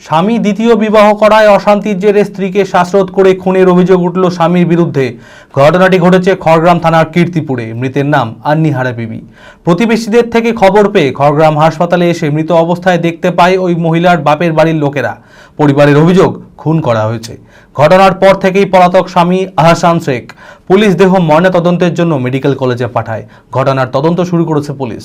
স্বামী দ্বিতীয় বিবাহ করায় অশান্তির জেরে স্ত্রীকে শ্বাসরোধ করে খুনের অভিযোগ উঠল স্বামীর বিরুদ্ধে। ঘটনাটি ঘটেছে খড়গ্রাম থানার কীর্তিপুরে। মৃতের নাম আন্নিহারা বিবি। প্রতিবেশীদের থেকে খবর পেয়ে খড়গ্রাম হাসপাতালে এসে মৃত অবস্থায় দেখতে পায় ওই মহিলার বাপের বাড়ির লোকেরা। পরিবারের অভিযোগ, খুন করা হয়েছে। ঘটনার পর থেকেই পলাতক স্বামী আহসান শেখ। পুলিশ দেহ ময়নাতদন্তের জন্য মেডিকেল কলেজে পাঠায়। ঘটনার তদন্ত শুরু করেছে পুলিশ।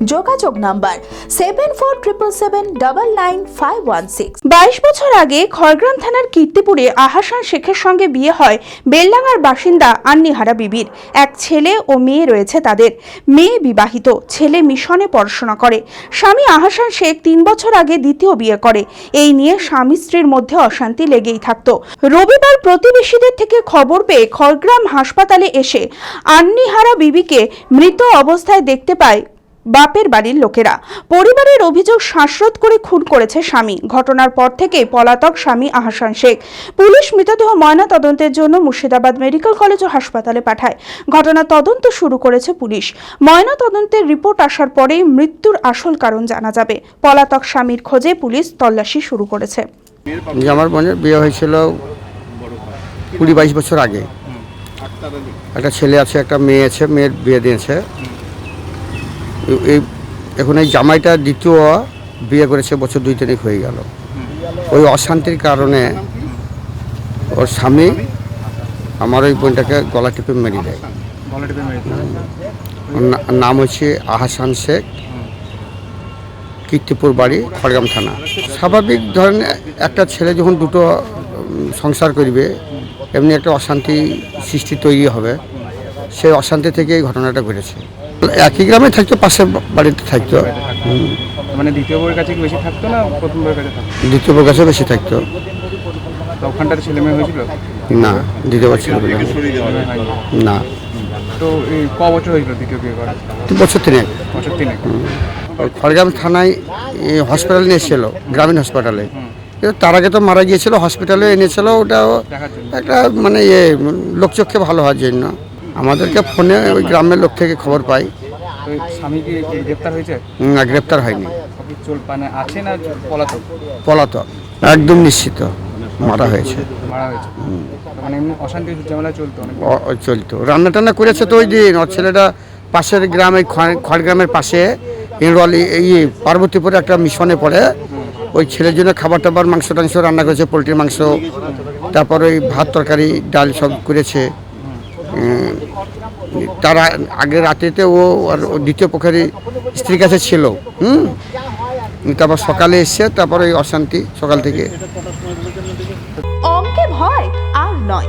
যোগাযোগ number seven four triple seven double nine five one six বাইশ বছর আগে খড়গ্রাম থানার কীর্তিপুরে আহাসান শেখের সঙ্গে বিয়ে হয় বেলডাঙ্গার বাসিন্দা আন্নিহারা বিবির। এক ছেলে ও মেয়ে রয়েছে তাদের। মেয়ে বিবাহিত, ছেলে মিশনে পড়াশোনা করে। স্বামী আহাসান শেখ তিন বছর আগে দ্বিতীয় বিয়ে করে। এই নিয়ে স্বামী স্ত্রীর মধ্যে অশান্তি লেগেই থাকতো। রবিবার প্রতিবেশীদের থেকে খবর পেয়ে খড়গ্রাম হাসপাতালে এসে আন্নিহারা বিবিকে মৃত অবস্থায় দেখতে পায় বাপের বাড়ির লোকেরা। পরিবারের অভিযোগ শ্বাসরোধ করে খুন করেছে স্বামী। ঘটনার পর থেকে পলাতক স্বামী আহসান শেখ। পুলিশ মৃতদেহ ময়না তদন্তের জন্য মুর্শিদাবাদ মেডিকেল কলেজ ও হাসপাতালে পাঠায়। ঘটনা তদন্ত শুরু করেছে পুলিশ। ময়না তদন্তের রিপোর্ট আসার পরেই মৃত্যুর আসল কারণ জানা যাবে। পলাতক স্বামীর খোঁজে পুলিশ তল্লাশি শুরু করেছে। আমার বোনের বিয়ে হয়েছিল কুড়ি বাইশ বছর আগে। একটা ছেলে আছে একটা মেয়ে আছে মেয়ের বিয়ে দিয়েছে। এই এখন এই জামাইটা দ্বিতীয় বিয়ে করেছে বছর দুই তিনেক হয়ে গেল। ওই অশান্তির কারণে ওর স্বামী আমার ওই বোনটাকে গলা টিপে মেরে দেয়। ওর নাম হচ্ছে আহাসান শেখ কীর্তিপুর বাড়ি খড়গ্রাম থানা। স্বাভাবিক ধরেন একটা ছেলে যখন দুটো সংসার করবে এমনি একটা অশান্তি সৃষ্টি তৈরি হবে। সেই অশান্তি থেকে এই ঘটনাটা ঘটেছে। একই গ্রামে থাকতো পাশের বাড়িতে থাকতো। মানে দ্বিতীয় বউয়ের কাছে কি বেশি থাকতো না প্রথম বউয়ের কাছে থাকতো? দ্বিতীয় বউর কাছে বেশি থাকতো। তো ওখানটার ছেলে মেয়ে হয়েছিল? না দ্বিতীয় ছেলে ছেলে মেয়ে না। তো এই ক বছর হয়েছিল দ্বিতীয় বিয়ে করা বছর তিনে বছর তিনেক। খড়গ্রাম থানায় হসপিটালে নিয়ে এসেছিল গ্রামীণ হাসপাতালে কিন্তু তার আগে তো মারা গিয়েছিল হসপিটালে এনেছিল ওটা একটা মানে ইয়ে লোকচক্ষে ভালো হওয়ার জন্য। আমাদেরকে ফোনে ওই গ্রামের লোক থেকে খবর পাই। স্বামী কি কি গ্রেপ্তার হয়েছে? গ্রেপ্তার হয়নি। মানে আছে না পলাতক? পলাতক। একদম নিশ্চিত মারা হয়েছে। মারা হয়েছে। মানে অশান্তি ঝামেলা চলতো রান্না টান্না করেছে তো ওই দিন। ওর ছেলেটা পাশের গ্রামে খড়- খড়গ্রামের পাশে ইনরলি এই পার্বতীপুরে একটা মিশনে পড়ে। ওই ছেলের জন্য খাবার টাবার মাংস টাংস রান্না করেছে পোলট্রির মাংস তারপর ওই ভাত তরকারি ডাল সব করেছে। তার আগে রাতেতে ও আর দ্বিতীয় পক্ষের স্ত্রীর কাছে ছিল, হুম? তারপর সকালে এসছে তারপরে ওই অশান্তি সকাল থেকে। অঙ্কে ভয় আর নয়।